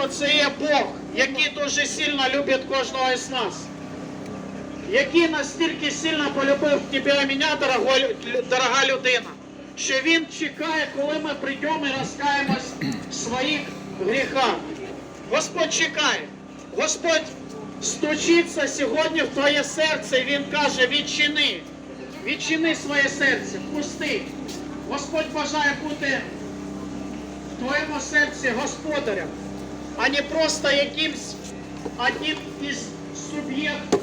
батько це є Бог, який дуже сильно любить кожного із нас. Який настільки сильно полюбив тебе і мене, дорога людина, що він чекає, коли ми прийдемо і розкаємось в своїх гріхах. Господь чекає. Господь стучиться сьогодні в твоє серце, і Він каже, відчини. Відчини своє серце, впусти. Господь бажає бути в твоєму серці господарем, а не просто якимсь одним із суб'єктів.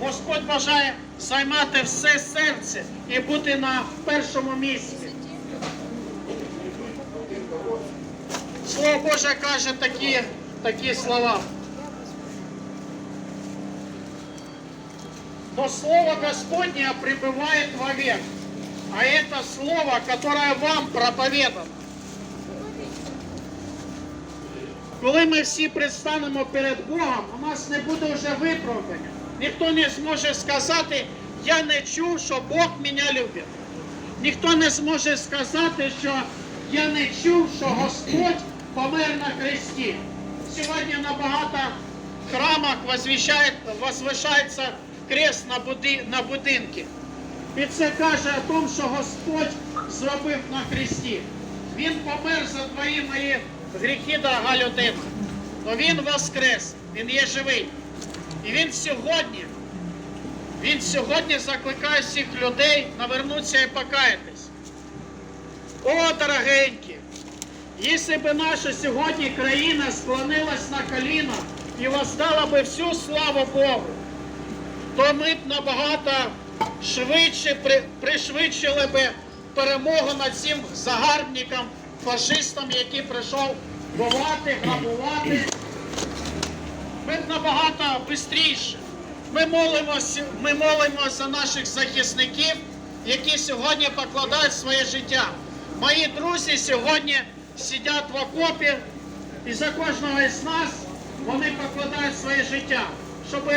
Господь бажає займати все серце і бути на першому місці. Слово Боже каже такі, такі слова. Но Слово Господне пребывает вовек, а это Слово, которое вам проповедано. Коли ми всі предстанемо перед Богом, у нас не буде вже виправдання. Ніхто не зможе сказати, я не чув, що Бог мене любить. Ніхто не зможе сказати, що я не чув, що Господь помер на хресті. Сьогодні на багато храмах возвишається крест на, буди, на будинки. І це каже о тому, що Господь зробив на хресті. Він помер за твої мої гріхи, дорога людина. Но він воскрес, він є живий. І він сьогодні, він сьогодні закликає всіх людей навернутися і покаятись. О, дорогенькі! Якщо б наша сьогодні країна склонилась на коліна і воздала би всю славу Богу, то ми б набагато швидше при- пришвидшили би перемогу над цим загарбником, фашистом, який прийшов бувати, грабувати. Ми набагато швидше. Ми молимося, ми молимося за наших захисників, які сьогодні покладають своє життя. Мої друзі сьогодні сидять в окопі, і за кожного із нас вони покладають своє життя, щоб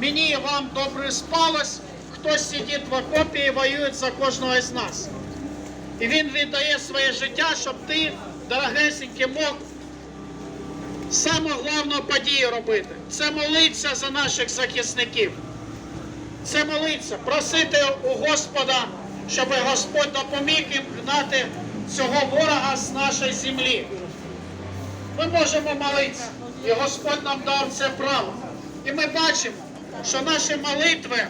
мені і вам добре спалось, хтось сидить в окопі і воює за кожного із нас. І він віддає своє життя, щоб ти, дорогесенький, мог саме головну подію робити. Це молитися за наших захисників. Це молитися, просити у Господа, щоб Господь допоміг їм гнати цього ворога з нашої землі. Ми можемо молитися, і Господь нам дав це право. І ми бачимо, що наші молитви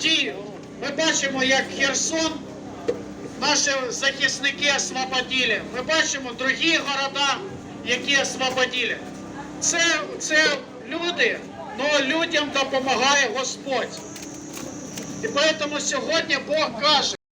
діють. Ми бачимо, як Херсон наші захисники освободили. Ми бачимо другі города, які освободили. Це, це люди, але людям допомагає Господь. І тому сьогодні Бог каже,